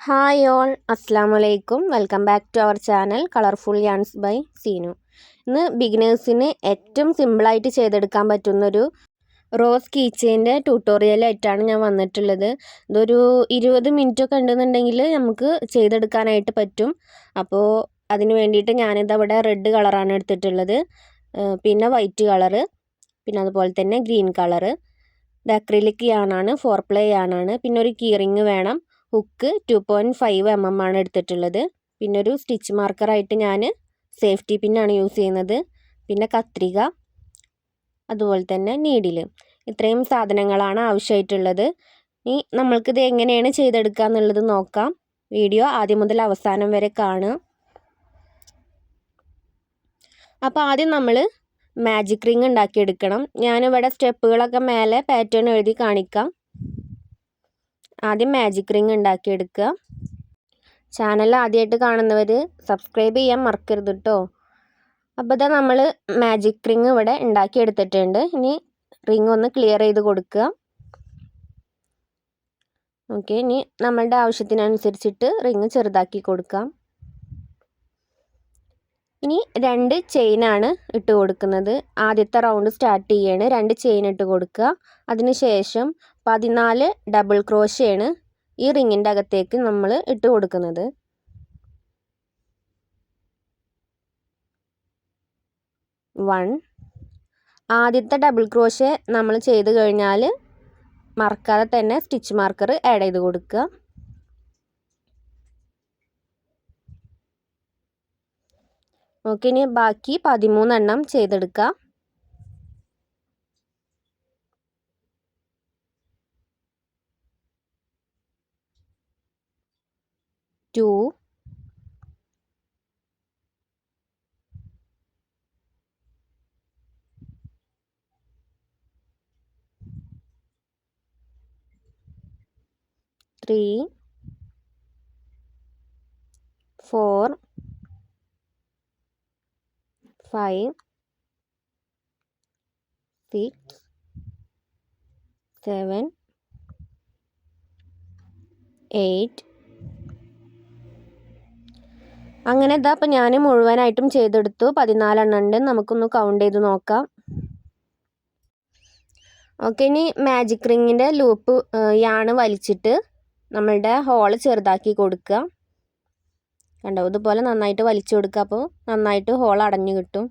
Hi all അസ്സാം വലൈക്കും welcome back to our channel colourful yarns by Seenu. ഇന്ന് ബിഗിനേഴ്സിന് ഏറ്റവും സിമ്പിളായിട്ട് ചെയ്തെടുക്കാൻ പറ്റുന്നൊരു റോസ് കീച്ചേന്റെ ട്യൂട്ടോറിയലായിട്ടാണ് ഞാൻ വന്നിട്ടുള്ളത്. ഇതൊരു ഇരുപത് മിനിറ്റ് ഒക്കെ ഉണ്ടെന്നുണ്ടെങ്കിൽ നമുക്ക് ചെയ്തെടുക്കാനായിട്ട് പറ്റും. അപ്പോൾ അതിന് വേണ്ടിയിട്ട് ഞാനിത് അവിടെ റെഡ് കളറാണ് എടുത്തിട്ടുള്ളത്. പിന്നെ വൈറ്റ് കളറ് പിന്നെ അതുപോലെ തന്നെ ഗ്രീൻ കളറ്. ഇത് അക്രിലിക് യാണാണ് ഫോർ പ്ലേ യാണാണ്. പിന്നെ ഒരു കീറിങ് വേണം. Hook two point five M M ആണ് എടുത്തിട്ടുള്ളത്. പിന്നെ ഒരു സ്റ്റിച്ച് മാർക്കറായിട്ട് ഞാൻ സേഫ്റ്റി പിന്നാണ് യൂസ് ചെയ്യുന്നത്. പിന്നെ കത്രിക അതുപോലെ തന്നെ നീഡിൽ ഇത്രയും സാധനങ്ങളാണ് ആവശ്യമായിട്ടുള്ളത്. ഇനി നമ്മൾക്കിത് എങ്ങനെയാണ് ചെയ്തെടുക്കുക എന്നുള്ളത് നോക്കാം. വീഡിയോ ആദ്യം മുതൽ അവസാനം വരെ കാണുക. അപ്പോൾ ആദ്യം നമ്മൾ മാജിക് റിങ് ഉണ്ടാക്കിയെടുക്കണം. ഞാനിവിടെ സ്റ്റെപ്പുകളൊക്കെ മേലെ പാറ്റേൺ എഴുതി കാണിക്കാം. ആദ്യം മാജിക് റിങ് ഉണ്ടാക്കിയെടുക്കുക. ചാനൽ ആദ്യമായിട്ട് കാണുന്നവർ സബ്സ്ക്രൈബ് ചെയ്യാൻ മറക്കരുത് കേട്ടോ അപ്പോൾ ഇതാ നമ്മൾ മാജിക് റിങ് ഇവിടെ ഉണ്ടാക്കിയെടുത്തിട്ടുണ്ട്. ഇനി റിങ് ഒന്ന് ക്ലിയർ ചെയ്ത് കൊടുക്കുക. ഓക്കെ ഇനി നമ്മളുടെ ആവശ്യത്തിനനുസരിച്ചിട്ട് റിങ് ചെറുതാക്കി കൊടുക്കാം. ഇനി രണ്ട് ചെയിനാണ് ഇട്ട് കൊടുക്കുന്നത്. ആദ്യത്തെ റൗണ്ട് സ്റ്റാർട്ട് ചെയ്യാണ്. രണ്ട് ചെയിൻ ഇട്ട് കൊടുക്കുക. അതിനുശേഷം പതിനാല് ഡബിൾ ക്രോഷയാണ് ഈ റിങ്ങിന്റെ അകത്തേക്ക് നമ്മൾ ഇട്ട് കൊടുക്കുന്നത്. വൺ ആദ്യത്തെ ഡബിൾ ക്രോഷേ നമ്മൾ ചെയ്ത് കഴിഞ്ഞാൽ മറക്കാതെ തന്നെ സ്റ്റിച്ച് മാർക്കർ ആഡ് ചെയ്ത് കൊടുക്കുക. ഇനി ബാക്കി പതിമൂന്നെണ്ണം ചെയ്തെടുക്കാം. Two. Three. Four. Five, six, seven, eight. അങ്ങനെ ഇതാ അപ്പം ഞാൻ മുഴുവനായിട്ടും ചെയ്തെടുത്തു. പതിനാലെണ്ണം ഉണ്ട് നമുക്കൊന്ന് കൗണ്ട് ചെയ്ത് നോക്കാം. ഓക്കെ ഇനി മാജിക് റിങ്ങിന്റെ ലൂപ്പ് യാണ് വലിച്ചിട്ട് നമ്മളുടെ ഹോൾ ചെറുതാക്കി കൊടുക്കുക. കണ്ടോ? ഇതുപോലെ നന്നായിട്ട് വലിച്ചു കൊടുക്കുക. അപ്പോൾ നന്നായിട്ട് ഹോൾ അടഞ്ഞു കിട്ടും.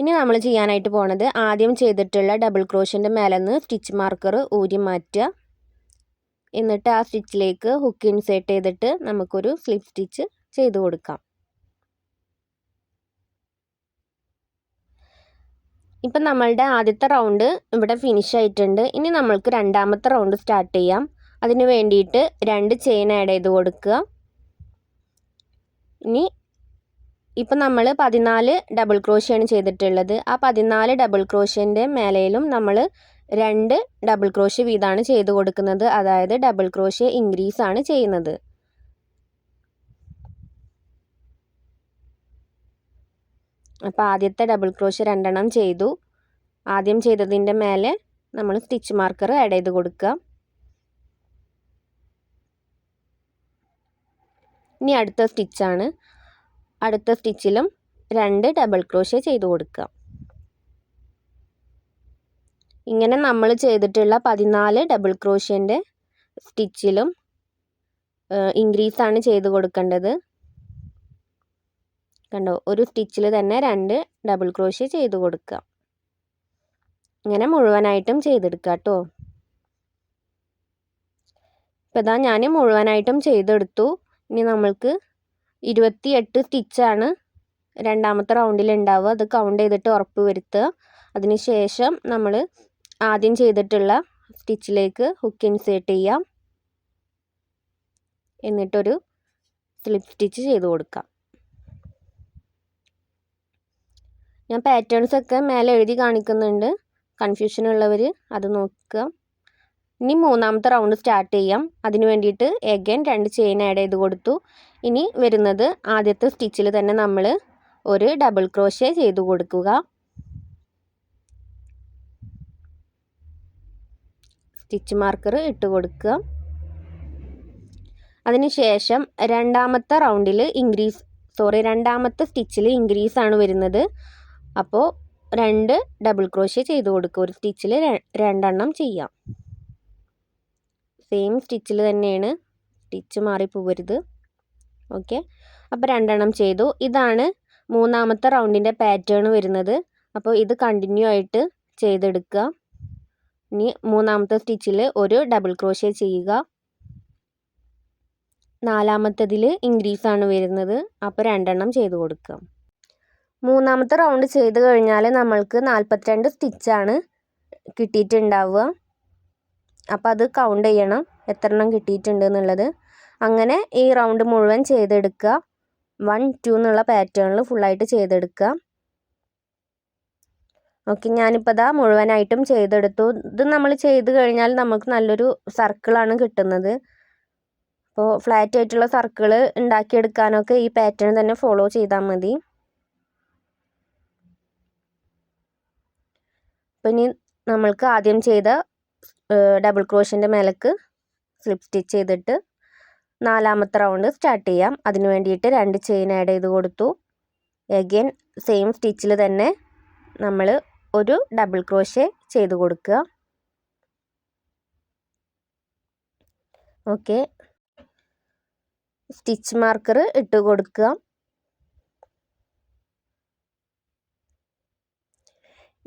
ഇനി നമ്മൾ ചെയ്യാനായിട്ട് പോണത് ആദ്യം ചെയ്തിട്ടുള്ള ഡബിൾ ക്രോഷിന്റെ മേലെ നിന്ന് സ്റ്റിച്ച് മാർക്കർ ഊരി മാറ്റുക. എന്നിട്ട് ആ സ്റ്റിച്ചിലേക്ക് ഹുക്ക് ഇൻസേർട്ട് ചെയ്തിട്ട് നമുക്കൊരു സ്ലിപ്പ് സ്റ്റിച്ച് ചെയ്ത് കൊടുക്കാം. ഇപ്പം നമ്മളുടെ ആദ്യത്തെ റൗണ്ട് ഇവിടെ ഫിനിഷ് ആയിട്ടുണ്ട്. ഇനി നമ്മൾക്ക് രണ്ടാമത്തെ റൗണ്ട് സ്റ്റാർട്ട് ചെയ്യാം. അതിന് വേണ്ടിയിട്ട് രണ്ട് ചെയിൻ ആഡ് ചെയ്ത് കൊടുക്കുക. ഇനി ഇപ്പം നമ്മൾ പതിനാല് ഡബിൾ ക്രോഷ്യാണ് ചെയ്തിട്ടുള്ളത്. ആ പതിനാല് ഡബിൾ ക്രോഷ്യന്റെ മേലയിലും നമ്മൾ രണ്ട് ഡബിൾ ക്രോഷ്യ വീതമാണ് ചെയ്ത് കൊടുക്കുന്നത്. അതായത് ഡബിൾ ക്രോഷ്യ ഇൻക്രീസ് ആണ് ചെയ്യുന്നത്. അപ്പോൾ ആദ്യത്തെ ഡബിൾ ക്രോഷ്യ രണ്ടെണ്ണം ചെയ്തു. ആദ്യം ചെയ്തതിന്റെ മേലെ നമ്മൾ സ്റ്റിച്ച് മാർക്കർ ആഡ് ചെയ്ത് കൊടുക്കുക. ഇനി അടുത്ത സ്റ്റിച്ചാണ് അടുത്ത സ്റ്റിച്ചിലും രണ്ട് ഡബിൾ ക്രോഷ്യ ചെയ്ത് കൊടുക്കുക. ഇങ്ങനെ നമ്മൾ ചെയ്തിട്ടുള്ള പതിനാല് ഡബിൾ ക്രോഷ്യന്റെ സ്റ്റിച്ചിലും ഇൻക്രീസാണ് ചെയ്ത് കൊടുക്കേണ്ടത്. കണ്ടോ? ഒരു സ്റ്റിച്ചിൽ തന്നെ രണ്ട് ഡബിൾ ക്രോഷ്യ ചെയ്ത് കൊടുക്കുക. ഇങ്ങനെ മുഴുവനായിട്ടും ചെയ്തെടുക്കുക കേട്ടോ. ഇപ്പം ഇതാ ഞാൻ മുഴുവനായിട്ടും ചെയ്തെടുത്തു. ഇനി നമ്മൾക്ക് ഇരുപത്തി എട്ട് സ്റ്റിച്ചാണ് രണ്ടാമത്തെ റൗണ്ടിൽ ഉണ്ടാവുക. അത് കൗണ്ട് ചെയ്തിട്ട് ഉറപ്പ് വരുത്തുക. അതിനുശേഷം നമ്മൾ ആദ്യം ചെയ്തിട്ടുള്ള സ്റ്റിച്ചിലേക്ക് ഹുക്ക് ഇൻസേർട്ട് ചെയ്യാം. എന്നിട്ടൊരു സ്ലിപ്പ് സ്റ്റിച്ച് ചെയ്ത് കൊടുക്കാം. ഞാൻ പാറ്റേൺസൊക്കെ മേലെ എഴുതി കാണിക്കുന്നുണ്ട്. കൺഫ്യൂഷൻ ഉള്ളവർ അത് നോക്കുക. ഇനി മൂന്നാമത്തെ റൗണ്ട് സ്റ്റാർട്ട് ചെയ്യാം. അതിന് വേണ്ടിയിട്ട് എഗൈൻ രണ്ട് ചെയിൻ ആഡ് ചെയ്ത് കൊടുത്തു. ഇനി വരുന്നത് ആദ്യത്തെ സ്റ്റിച്ചിൽ തന്നെ നമ്മൾ ഒരു ഡബിൾ ക്രോഷ്യ ചെയ്ത് കൊടുക്കുക. സ്റ്റിച്ച് മാർക്കർ ഇട്ട് കൊടുക്കുക. അതിനുശേഷം രണ്ടാമത്തെ റൗണ്ടിൽ ഇൻക്രീസ് സോറി രണ്ടാമത്തെ സ്റ്റിച്ചിൽ ഇൻക്രീസ് ആണ് വരുന്നത്. അപ്പോൾ രണ്ട് ഡബിൾ ക്രോഷ്യ ചെയ്ത് കൊടുക്കുക. ഒരു സ്റ്റിച്ചിൽ രണ്ടെണ്ണം ചെയ്യാം. സെയിം സ്റ്റിച്ചിൽ തന്നെയാണ്. സ്റ്റിച്ച് മാറി പോവരുത്. ഓക്കെ അപ്പോൾ രണ്ടെണ്ണം ചെയ്തു. ഇതാണ് മൂന്നാമത്തെ റൗണ്ടിന്റെ പാറ്റേൺ വരുന്നത്. അപ്പോൾ ഇത് കണ്ടിന്യൂ ആയിട്ട് ചെയ്തെടുക്കുക. ഇനി മൂന്നാമത്തെ സ്റ്റിച്ചിൽ ഒരു ഡബിൾ ക്രോഷ്യ ചെയ്യുക. നാലാമത്തതിൽ ഇൻക്രീസ് ആണ് വരുന്നത്. അപ്പോൾ രണ്ടെണ്ണം ചെയ്ത് കൊടുക്കുക. മൂന്നാമത്തെ റൗണ്ട് ചെയ്ത് കഴിഞ്ഞാൽ നമ്മൾക്ക് നാൽപ്പത്തിരണ്ട് സ്റ്റിച്ചാണ് കിട്ടിയിട്ടുണ്ടാവുക. അപ്പോൾ അത് കൗണ്ട് ചെയ്യണം എത്ര എണ്ണം കിട്ടിയിട്ടുണ്ട് എന്നുള്ളത്. അങ്ങനെ ഈ റൗണ്ട് മുഴുവൻ ചെയ്തെടുക്കുക. വൺ ടു എന്നുള്ള പാറ്റേണിൽ ഫുള്ളായിട്ട് ചെയ്തെടുക്കുക. ഓക്കെ ഞാനിപ്പോൾ ഇതാ മുഴുവനായിട്ടും ചെയ്തെടുത്തു. ഇത് നമ്മൾ ചെയ്ത് കഴിഞ്ഞാൽ നമുക്ക് നല്ലൊരു സർക്കിളാണ് കിട്ടുന്നത്. അപ്പോൾ ഫ്ലാറ്റ് ആയിട്ടുള്ള സർക്കിൾ ഉണ്ടാക്കിയെടുക്കാനൊക്കെ ഈ പാറ്റേൺ തന്നെ ഫോളോ ചെയ്താൽ മതി. അപ്പം ഇനി നമ്മൾക്ക് ആദ്യം ചെയ്ത ഡബിൾ ക്രോഷിന്റെ മേലേക്ക് സ്ലിപ്പ് സ്റ്റിച്ച് ചെയ്തിട്ട് നാലാമത്തെ റൗണ്ട് സ്റ്റാർട്ട് ചെയ്യാം. അതിന് വേണ്ടിയിട്ട് രണ്ട് ചെയിൻ ആഡ് ചെയ്ത് കൊടുത്തു. എഗെയിൻ സെയിം സ്റ്റിച്ചിൽ തന്നെ നമ്മൾ ഒരു ഡബിൾ ക്രോഷേ ചെയ്ത് കൊടുക്കുക. ഓക്കെ സ്റ്റിച്ച് മാർക്കർ ഇട്ട് കൊടുക്കുക.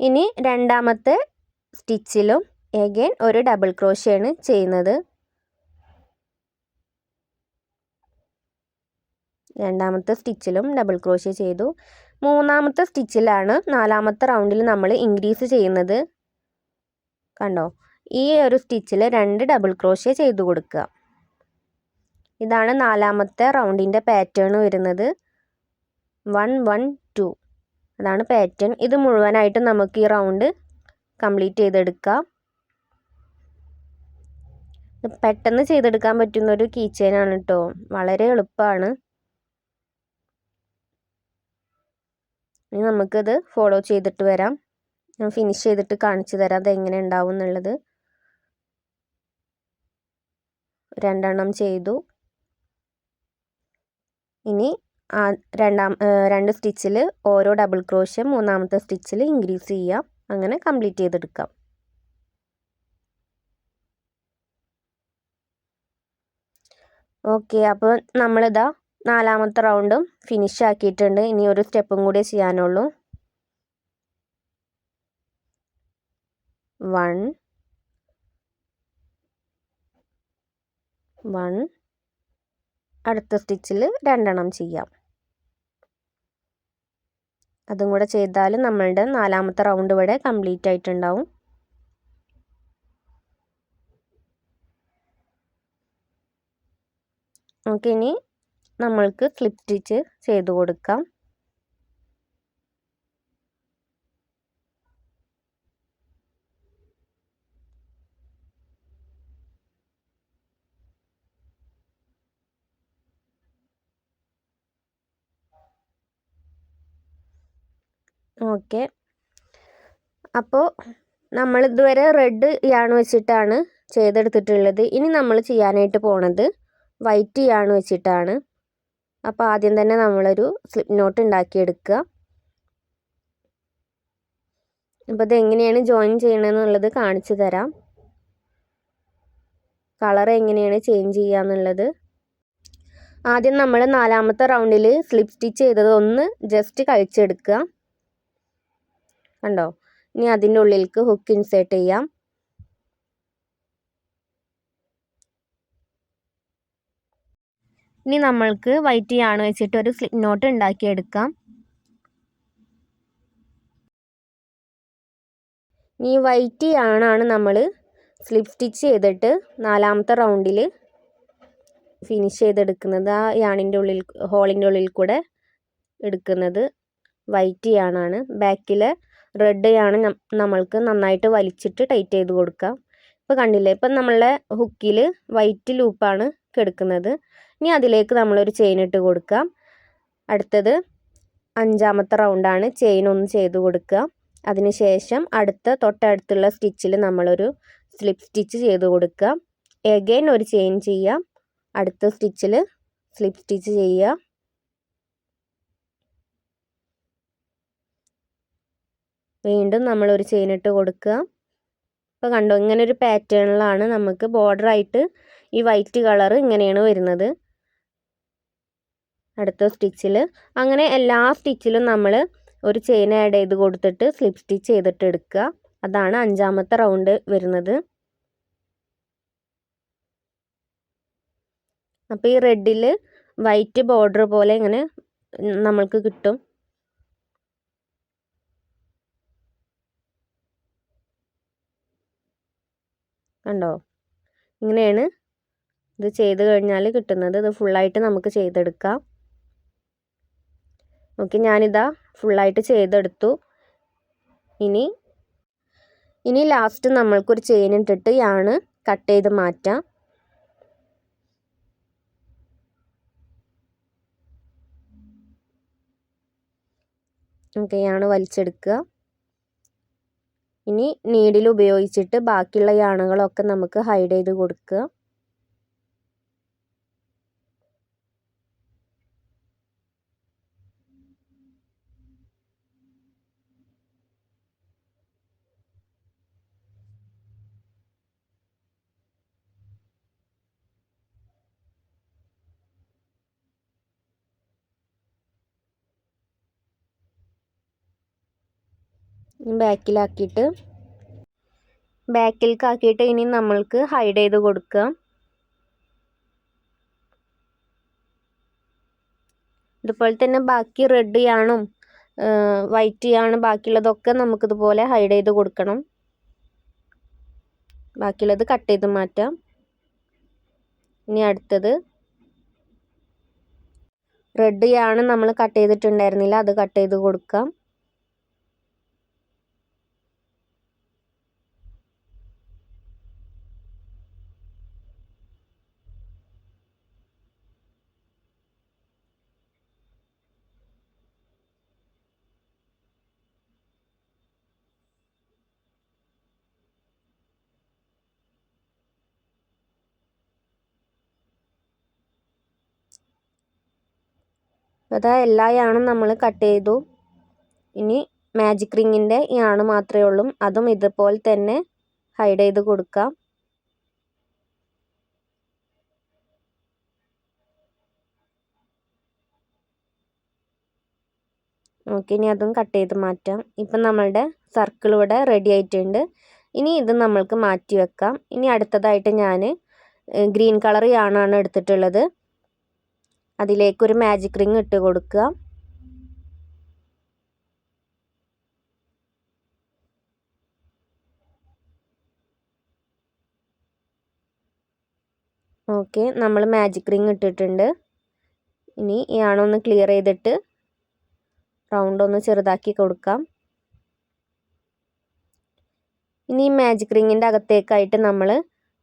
ഇനി രണ്ടാമത്തെ സ്റ്റിച്ചിലും എഗെയിൻ ഒരു ഡബിൾ ക്രോഷയാണ് ചെയ്യുന്നത്. രണ്ടാമത്തെ സ്റ്റിച്ചിലും ഡബിൾ ക്രോഷ്യ ചെയ്തു. മൂന്നാമത്തെ സ്റ്റിച്ചിലാണ് നാലാമത്തെ റൗണ്ടിൽ നമ്മൾ ഇൻക്രീസ് ചെയ്യുന്നത്. കണ്ടോ? ഈ ഒരു സ്റ്റിച്ചിൽ രണ്ട് ഡബിൾ ക്രോഷ്യ ചെയ്തു കൊടുക്കുക. ഇതാണ് നാലാമത്തെ റൗണ്ടിന്റെ പാറ്റേൺ വരുന്നത്. വൺ വൺ ടു അതാണ് പാറ്റേൺ ഇത് മുഴുവനായിട്ട് നമുക്ക് ഈ റൗണ്ട് കംപ്ലീറ്റ് ചെയ്തെടുക്കാം. പെട്ടെന്ന് ചെയ്തെടുക്കാൻ പറ്റുന്ന ഒരു കീ ചെയിനാണ് കേട്ടോ വളരെ എളുപ്പമാണ് ഇനി നമുക്കത് ഫോളോ ചെയ്തിട്ട് വരാം. ഞാൻ ഫിനിഷ് ചെയ്തിട്ട് കാണിച്ചു തരാം അത് എങ്ങനെ ഉണ്ടാവും എന്നുള്ളത്. രണ്ടെണ്ണം ചെയ്തു. ഇനി ആ രണ്ടാം രണ്ട് സ്റ്റിച്ചിൽ ഓരോ ഡബിൾ ക്രോഷ്യം മൂന്നാമത്തെ സ്റ്റിച്ചിൽ ഇൻക്രീസ് ചെയ്യാം. അങ്ങനെ കംപ്ലീറ്റ് ചെയ്തെടുക്കാം. ഓക്കെ അപ്പോൾ നമ്മളിതാ നാലാമത്തെ റൗണ്ടും ഫിനിഷ് ആക്കിയിട്ടുണ്ട്. ഇനി ഒരു സ്റ്റെപ്പും കൂടി ചെയ്യാനുള്ളൂ. One one. അടുത്ത സ്റ്റിച്ചിൽ രണ്ടെണ്ണം ചെയ്യാം. അതും കൂടെ ചെയ്താൽ നമ്മളുടെ നാലാമത്തെ റൗണ്ട് ഇവിടെ കംപ്ലീറ്റ് ആയിട്ടുണ്ടാവും. ഇനി നമ്മൾക്ക് സ്ലിപ്പ് സ്റ്റിച്ച് ചെയ്ത് കൊടുക്കാം. ഓക്കെ. അപ്പോൾ നമ്മൾ ഇതുവരെ റെഡ് യാണ് വെച്ചിട്ടാണ് ചെയ്തെടുത്തിട്ടുള്ളത്. ഇനി നമ്മൾ ചെയ്യാനായിട്ട് പോണത് വൈറ്റ് യാണ് വെച്ചിട്ടാണ്. അപ്പോൾ ആദ്യം തന്നെ നമ്മളൊരു സ്ലിപ്പ് നോട്ട് ഉണ്ടാക്കിയെടുക്കുക. അപ്പോൾ ഇത് എങ്ങനെയാണ് ജോയിൻ ചെയ്യണമെന്നുള്ളത് കാണിച്ചു തരാം. കളർ എങ്ങനെയാണ് ചേഞ്ച് ചെയ്യുക എന്നുള്ളത് ആദ്യം നമ്മൾ നാലാമത്തെ റൗണ്ടിൽ സ്ലിപ്പ് സ്റ്റിച്ച് ചെയ്തത് ഒന്ന് ജസ്റ്റ് കഴിച്ചെടുക്കുക. കണ്ടോ? ഇനി അതിന്റെ ഉള്ളിലേക്ക് ഹുക്ക് ഇൻസേർട്ട് ചെയ്യാം. ഇനി നമ്മൾക്ക് വൈറ്റ് യാണ് വെച്ചിട്ട് ഒരു സ്ലിപ്പ് നോട്ട് ഉണ്ടാക്കിയെടുക്കാം ഇനി വൈറ്റ് യാണാണ് നമ്മൾ സ്ലിപ്പ് സ്റ്റിച്ച് ചെയ്തിട്ട് നാലാമത്തെ റൗണ്ടിൽ ഫിനിഷ് ചെയ്തെടുക്കുന്നത്. ആ യാണിന്റെ ഉള്ളിൽ ഹോളിന്റെ ഉള്ളിൽ കൂടെ എടുക്കുന്നത് വൈറ്റ് യാണാണ് ബാക്കിലെ റെഡ് യാണ് നമ്മൾക്ക് നന്നായിട്ട് വലിച്ചിട്ട് ടൈറ്റ് ചെയ്ത് കൊടുക്കാം. ഇപ്പോൾ കണ്ടില്ലേ? ഇപ്പം നമ്മളുടെ ഹുക്കിൽ വൈറ്റ് ലൂപ്പാണ് കിടക്കുന്നത്. ഇനി അതിലേക്ക് നമ്മളൊരു ചെയിൻ ഇട്ട് കൊടുക്കാം. അടുത്തത് അഞ്ചാമത്തെ റൗണ്ടാണ് ചെയിൻ ഒന്ന് ചെയ്ത് കൊടുക്കുക. അതിനുശേഷം അടുത്ത തൊട്ടടുത്തുള്ള സ്റ്റിച്ചിൽ നമ്മളൊരു സ്ലിപ്പ് സ്റ്റിച്ച് ചെയ്ത് കൊടുക്കുക. എഗെയിൻ ഒരു ചെയിൻ ചെയ്യാം അടുത്ത സ്റ്റിച്ചിൽ സ്ലിപ്പ് സ്റ്റിച്ച് ചെയ്യുക. വീണ്ടും നമ്മളൊരു ചെയിൻ ഇട്ട് കൊടുക്കുക. ഇപ്പോൾ കണ്ടോ ഇങ്ങനെ ഒരു പാറ്റേണിലാണ് നമുക്ക് ബോർഡറായിട്ട് ഈ വൈറ്റ് കളർ ഇങ്ങനെയാണ് വരുന്നത്. അടുത്ത സ്റ്റിച്ചിൽ അങ്ങനെ എല്ലാ സ്റ്റിച്ചിലും നമ്മൾ ഒരു ചെയിൻ ആഡ് ചെയ്ത് കൊടുത്തിട്ട് സ്ലിപ്പ് സ്റ്റിച്ച് ചെയ്തിട്ട് എടുക്കുക. അതാണ് അഞ്ചാമത്തെ റൗണ്ട് വരുന്നത്. അപ്പോൾ ഈ റെഡിൽ വൈറ്റ് ബോർഡർ പോലെ ഇങ്ങനെ നമ്മൾക്ക് കിട്ടും. കണ്ടോ? ഇങ്ങനെയാണ് ഇത് ചെയ്ത് കഴിഞ്ഞാൽ കിട്ടുന്നത്. ഇത് ഫുള്ളായിട്ട് നമുക്ക് ചെയ്തെടുക്കാം. ഓക്കെ ഞാനിതാ ഫുള്ളായിട്ട് ചെയ്തെടുത്തു. ഇനി ഇനി ലാസ്റ്റ് നമ്മൾക്കൊരു ചെയിൻ ഇട്ടിട്ട് യാണ് കട്ട് ചെയ്ത് മാറ്റാം. ഓക്കെ യാണ് വലിച്ചെടുക്കുക. ഇനി നീഡിൽ ഉപയോഗിച്ചിട്ട് ബാക്കിയുള്ള യാണുകളൊക്കെ നമുക്ക് ഹൈഡ് ചെയ്ത് കൊടുക്കുക. ബാക്കിലാക്കിയിട്ട് ബാക്കിലേക്കാക്കിയിട്ട് ഇനി നമ്മൾക്ക് ഹൈഡ് ചെയ്ത് കൊടുക്കുക. ഇതുപോലെ തന്നെ ബാക്കി റെഡ് യാണും വൈറ്റ് യാണ് ബാക്കിയുള്ളതൊക്കെ നമുക്കിതുപോലെ ഹൈഡ് ചെയ്ത് കൊടുക്കണം. ബാക്കിയുള്ളത് കട്ട് ചെയ്ത് മാറ്റാം. ഇനി അടുത്തത് റെഡ് യാണ് നമ്മൾ കട്ട് ചെയ്തിട്ടുണ്ടായിരുന്നില്ല അത് കട്ട് ചെയ്ത് കൊടുക്കാം. അതാ എല്ലാ യാണും നമ്മൾ കട്ട് ചെയ്തു. ഇനി മാജിക് റിങ്ങിന്റെ യാണ് മാത്രമേ ഉള്ളൂ. അതും ഇതുപോലെ തന്നെ ഹൈഡ് ചെയ്ത് കൊടുക്കാം. ഓക്കെ ഇനി അതും കട്ട് ചെയ്ത് മാറ്റാം. ഇപ്പം നമ്മളുടെ സർക്കിൾ ഇവിടെ റെഡി ആയിട്ടുണ്ട്. ഇനി ഇത് നമ്മൾക്ക് മാറ്റി വെക്കാം. ഇനി അടുത്തതായിട്ട് ഞാൻ ഗ്രീൻ കളർ യാണാണ് എടുത്തിട്ടുള്ളത്. അതിലേക്കൊരു മാജിക് റിങ് ഇട്ട് കൊടുക്കുക. ഓക്കെ നമ്മൾ മാജിക് റിങ് ഇട്ടിട്ടുണ്ട്. ഇനി ഈ ആണൊന്ന് ക്ലിയർ ചെയ്തിട്ട് റൗണ്ട് ഒന്ന് ചെറുതാക്കി കൊടുക്കാം. ഇനി ഈ മാജിക് റിങ്ങിന്റെ അകത്തേക്കായിട്ട് നമ്മൾ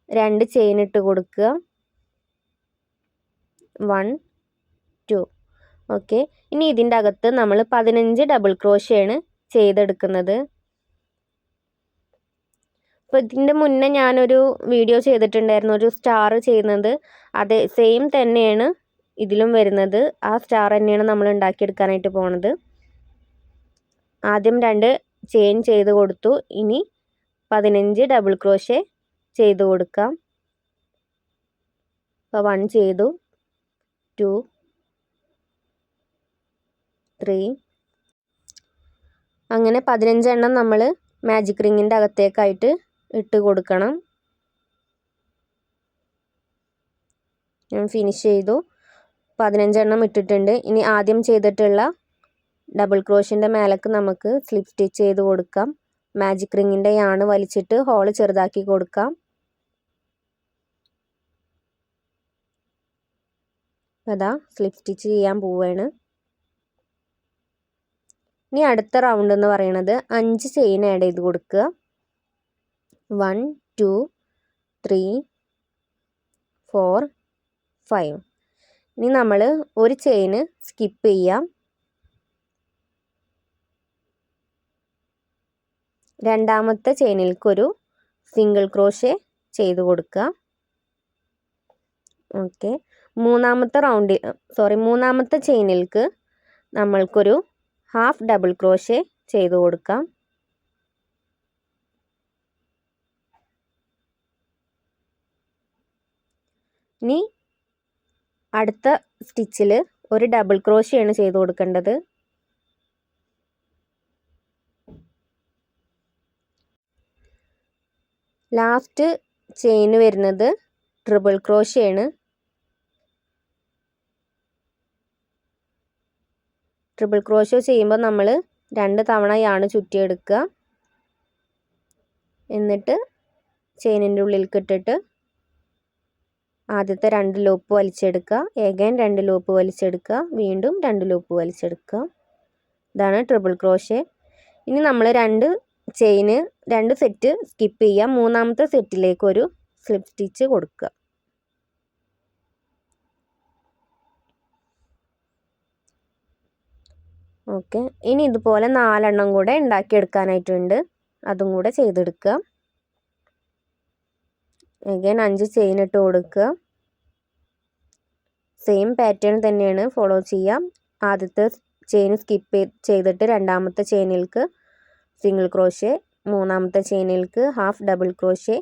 രണ്ട് ചെയിൻ ഇട്ട് കൊടുക്കുക. One two okay. ഇനി ഇതിന്റെ അകത്ത് നമ്മൾ പതിനഞ്ച് ഡബിൾ ക്രോഷയാണ് ചെയ്തെടുക്കുന്നത്. അപ്പോൾ ഇതിന്റെ മുന്നേ ഞാനൊരു വീഡിയോ ചെയ്തിട്ടുണ്ടായിരുന്നു. ഒരു സ്റ്റാർ ചെയ്യുന്നത്. അതേ സെയിം തന്നെയാണ് ഇതിലും വരുന്നത്. ആ സ്റ്റാർ തന്നെയാണ് നമ്മൾ ഉണ്ടാക്കിയെടുക്കാനായിട്ട് പോണത്. ആദ്യം രണ്ട് ചെയിൻ ചെയ്ത് കൊടുത്തു. ഇനി പതിനഞ്ച് ഡബിൾ ക്രോഷേ ചെയ്ത് കൊടുക്കാം. അപ്പോൾ വൺ ചെയ്തു. ടു ത്രീ അങ്ങനെ പതിനഞ്ചെണ്ണം നമ്മൾ മാജിക് റിങ്ങിന്റെ അകത്തേക്കായിട്ട് ഇട്ട് കൊടുക്കണം. ഞാൻ ഫിനിഷ് ചെയ്തു. പതിനഞ്ചെണ്ണം ഇട്ടിട്ടുണ്ട്. ഇനി ആദ്യം ചെയ്തിട്ടുള്ള ഡബിൾ ക്രോഷിന്റെ മേലേക്ക് നമുക്ക് സ്ലിപ്പ് സ്റ്റിച്ച് ചെയ്ത് കൊടുക്കാം. മാജിക് റിങ്ങിന്റെ യാണ് വലിച്ചിട്ട് ഹോൾ ചെറുതാക്കി കൊടുക്കാം. അതാ സ്ലിപ്പ് സ്റ്റിച്ച് ചെയ്യാൻ പോവുകയാണ് ഇനി അടുത്ത റൗണ്ട് എന്ന് പറയുന്നത് അഞ്ച് ചെയിൻ ആഡ് ചെയ്ത് കൊടുക്കുക. One two three four five ഇനി നമ്മൾ ഒരു ചെയിന് സ്കിപ്പ് ചെയ്യാം. രണ്ടാമത്തെ ചെയിനിൽക്കൊരു സിംഗിൾ ക്രോഷേ ചെയ്ത് കൊടുക്കുക. ഓക്കെ മൂന്നാമത്തെ റൗണ്ടിൽ സോറി മൂന്നാമത്തെ ചെയിനിൽക്ക് നമ്മൾക്കൊരു ഹാഫ് ഡബിൾ ക്രോഷേ ചെയ്ത് കൊടുക്കാം. ഇനി അടുത്ത സ്റ്റിച്ചിൽ ഒരു ഡബിൾ ക്രോഷയാണ് ചെയ്ത് കൊടുക്കേണ്ടത്. ലാസ്റ്റ് ചെയിൻ വരുന്നത് ട്രിപ്പിൾ ക്രോഷയാണ് ട്രിപ്പിൾ ക്രോഷോ ചെയ്യുമ്പോൾ നമ്മൾ രണ്ട് തവണ യാണ് ചുറ്റിയെടുക്കുക. എന്നിട്ട് ചെയിനിന്റെ ഉള്ളിലേക്ക് ഇട്ടിട്ട് ആദ്യത്തെ രണ്ട് ലൂപ്പ് വലിച്ചെടുക്കുക. എഗൈൻ രണ്ട് ലൂപ്പ് വലിച്ചെടുക്കുക. വീണ്ടും രണ്ട് ലൂപ്പ് വലിച്ചെടുക്കുക. ഇതാണ് ട്രിപ്പിൾ ക്രോഷേ ഇനി നമ്മൾ രണ്ട് ചെയിന് രണ്ട് സെറ്റ് സ്കിപ്പ് ചെയ്യുക. മൂന്നാമത്തെ സെറ്റിലേക്ക് ഒരു സ്ലിപ്പ് സ്റ്റിച്ച് കൊടുക്കുക. ഓക്കെ. ഇനി ഇതുപോലെ നാലെണ്ണം കൂടെ ഉണ്ടാക്കിയെടുക്കാനായിട്ടുണ്ട്. അതും കൂടെ ചെയ്തെടുക്കുക. അഗൈൻ അഞ്ച് ചെയിൻ ഇട്ട് കൊടുക്കുക. സെയിം പാറ്റേൺ തന്നെയാണ് ഫോളോ ചെയ്യാം ആദ്യത്തെ ചെയിൻ സ്കിപ്പ് ചെയ്തിട്ട് രണ്ടാമത്തെ ചെയിനിൽക്ക് സിംഗിൾ ക്രോഷെ മൂന്നാമത്തെ ചെയിനിൽക്ക് ഹാഫ് ഡബിൾ ക്രോഷെ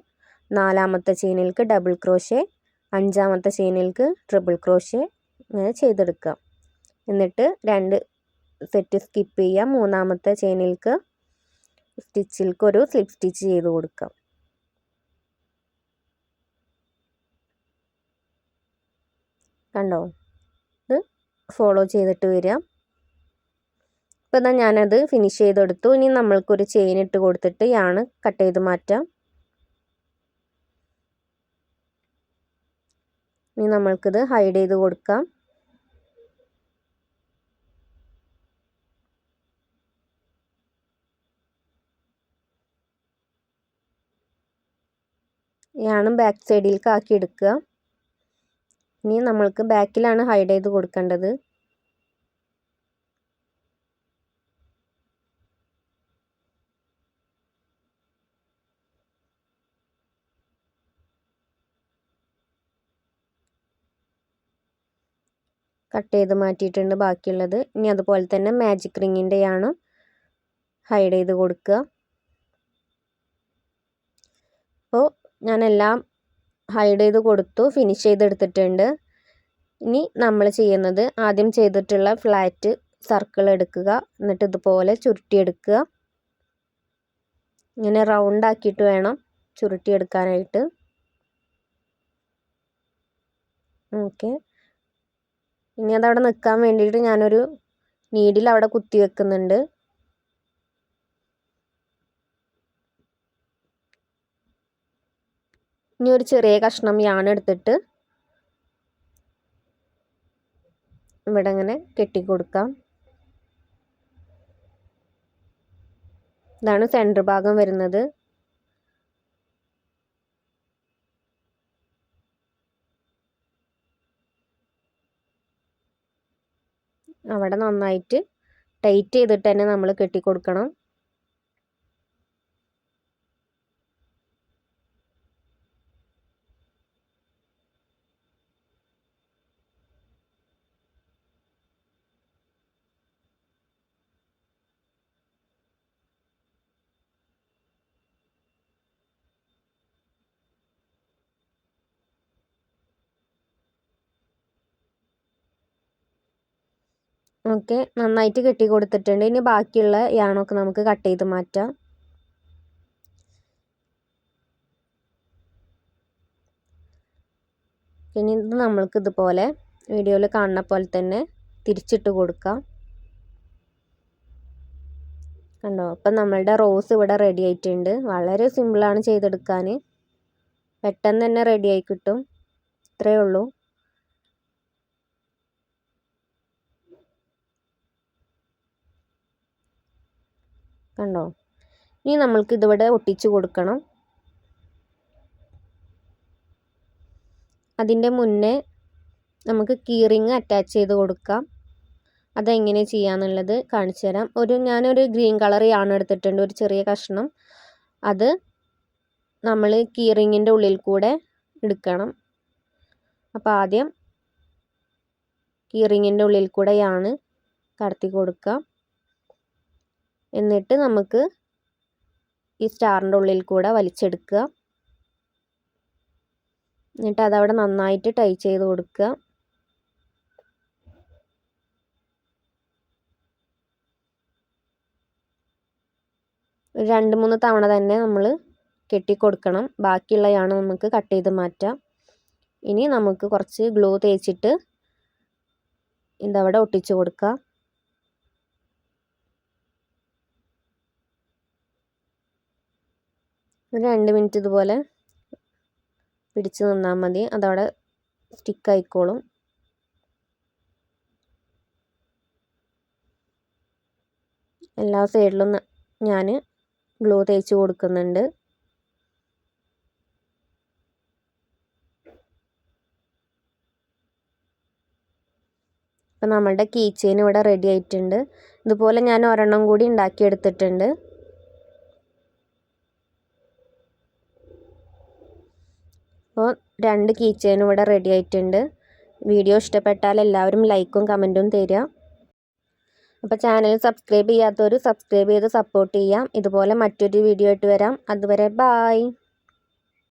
നാലാമത്തെ ചെയിനിൽക്ക് ഡബിൾ ക്രോഷെ അഞ്ചാമത്തെ ചെയിനിൽക്ക് ട്രിപ്പിൾ ക്രോഷെ ഇങ്ങനെ ചെയ്തെടുക്കാം എന്നിട്ട് രണ്ട് സെറ്റ് സ്കിപ്പ് ചെയ്യാം. മൂന്നാമത്തെ ചെയിനിൽക്ക് സ്റ്റിച്ചിൽക്ക് ഒരു സ്ലിപ്പ് സ്റ്റിച്ച് ചെയ്ത് കൊടുക്കാം. കണ്ടോ? ഇത് ഫോളോ ചെയ്തിട്ട് വരിക ഇപ്പം എന്നാൽ ഞാനത് ഫിനിഷ് ചെയ്തെടുത്തു. ഇനി നമ്മൾക്കൊരു ചെയിൻ ഇട്ട് കൊടുത്തിട്ട് യാണ് കട്ട് ചെയ്ത് മാറ്റാം. ഇനി നമ്മൾക്കിത് ഹൈഡ് ചെയ്ത് കൊടുക്കാം. യാണും ബാക്ക് സൈഡിലേക്ക് ആക്കി എടുക്കുക. ഇനി നമ്മൾക്ക് ബാക്കിലാണ് ഹൈഡ് ചെയ്ത് കൊടുക്കേണ്ടത്. കട്ട് ചെയ്ത് മാറ്റിയിട്ടുണ്ട് ബാക്കിയുള്ളത്. ഇനി അതുപോലെ തന്നെ മാജിക് റിങ്ങിന്റെയാണ് ഹൈഡ് ചെയ്ത് കൊടുക്കുക. അപ്പോൾ ഞാനെല്ലാം ഹൈഡ് ചെയ്ത് കൊടുത്തു ഫിനിഷ് ചെയ്തെടുത്തിട്ടുണ്ട്. ഇനി നമ്മൾ ചെയ്യുന്നത് ആദ്യം ചെയ്തിട്ടുള്ള ഫ്ലാറ്റ് സർക്കിൾ എടുക്കുക എന്നിട്ട് ഇതുപോലെ ചുരുട്ടിയെടുക്കുക. ഇങ്ങനെ റൗണ്ട് ആക്കിയിട്ട് വേണം ചുരുട്ടിയെടുക്കാനായിട്ട്. ഓക്കെ ഇനി അതവിടെ നിൽക്കാൻ വേണ്ടിയിട്ട് ഞാനൊരു നീഡിൽ അവിടെ കുത്തി വെക്കുന്നുണ്ട്. ഇനി ഒരു ചെറിയ കഷ്ണം യാൺ എടുത്തിട്ട് ഇവിടെ ഇങ്ങനെ കെട്ടിക്കൊടുക്കാം. ഇതാണ് സെന്റർ ഭാഗം വരുന്നത്. അവിടെ നന്നായിട്ട് ടൈറ്റ് ചെയ്തിട്ട് തന്നെ നമ്മൾ കെട്ടിക്കൊടുക്കണം. ഓക്കെ നന്നായിട്ട് കെട്ടി കൊടുത്തിട്ടുണ്ട് ഇനി ബാക്കിയുള്ള യാണൊക്കെ നമുക്ക് കട്ട് ചെയ്ത് മാറ്റാം. ഇനി ഇത് നമ്മൾക്ക് ഇതുപോലെ വീഡിയോയിൽ കാണുന്ന പോലെ തന്നെ തിരിച്ചിട്ട് കൊടുക്കാം. കണ്ടോ? അപ്പം നമ്മളുടെ റോസ് ഇവിടെ റെഡി ആയിട്ടുണ്ട്. വളരെ സിമ്പിളാണ് ചെയ്തെടുക്കാൻ. പെട്ടെന്ന് തന്നെ റെഡി ആയി കിട്ടും. ഇത്രയേ ഉള്ളൂ. കണ്ടോ? ഇനി നമ്മൾക്ക് ഇതിവിടെ ഒട്ടിച്ചു കൊടുക്കണം. അതിന്റെ മുന്നേ നമുക്ക് കീറിങ് അറ്റാച്ച് ചെയ്ത് കൊടുക്കാം. അതെങ്ങനെ ചെയ്യാന്നുള്ളത് കാണിച്ചു തരാം. ഒരു ഞാനൊരു ഗ്രീൻ കളർ യാണ് എടുത്തിട്ടുണ്ട് ഒരു ചെറിയ കഷ്ണം. അത് നമ്മൾ കീറിങ്ങിന്റെ ഉള്ളിൽ കൂടെ എടുക്കണം. അപ്പോൾ ആദ്യം കീറിങ്ങിന്റെ ഉള്ളിൽ കൂടെയാണ് കടത്തി കൊടുക്കുക. എന്നിട്ട് നമുക്ക് ഈ സ്റ്റാറിന്റെ ഉള്ളിൽ കൂടെ വലിച്ചെടുക്കുക. എന്നിട്ട് അതവിടെ നന്നായിട്ട് ടൈ ചെയ്ത് കൊടുക്കുക. രണ്ട് മൂന്ന് തവണ തന്നെ നമ്മൾ കെട്ടിക്കൊടുക്കണം. ബാക്കിയുള്ളതാണ് നമുക്ക് കട്ട് ചെയ്ത് മാറ്റാം. ഇനി നമുക്ക് കുറച്ച് ഗ്ലൂ തേച്ചിട്ട് ഇതവിടെ ഒട്ടിച്ചു കൊടുക്കാം ഒരു രണ്ട് മിനിറ്റ് ഇതുപോലെ പിടിച്ച് നിന്നാൽ മതി. അതവിടെ സ്റ്റിക്കായിക്കോളും എല്ലാ സൈഡിലും ഞാൻ ഗ്ലൂ തേച്ച് കൊടുക്കുന്നുണ്ട്. അപ്പം നമ്മളുടെ കീ ഇവിടെ റെഡി ആയിട്ടുണ്ട്. ഇതുപോലെ ഞാൻ ഒരെണ്ണം കൂടി ഉണ്ടാക്കിയെടുത്തിട്ടുണ്ട്. അപ്പോൾ രണ്ട് കീ ചെയിൻ ഇവിടെ റെഡി ആയിട്ടുണ്ട്. വീഡിയോ ഇഷ്ടപ്പെട്ടാൽ എല്ലാവരും ലൈക്കും കമന്റും തരിക. അപ്പോൾ ചാനൽ സബ്സ്ക്രൈബ് ചെയ്യാത്തവർ സബ്സ്ക്രൈബ് ചെയ്ത് സപ്പോർട്ട് ചെയ്യാം. ഇതുപോലെ മറ്റൊരു വീഡിയോ ആയിട്ട് വരാം. അതുവരെ ബായ്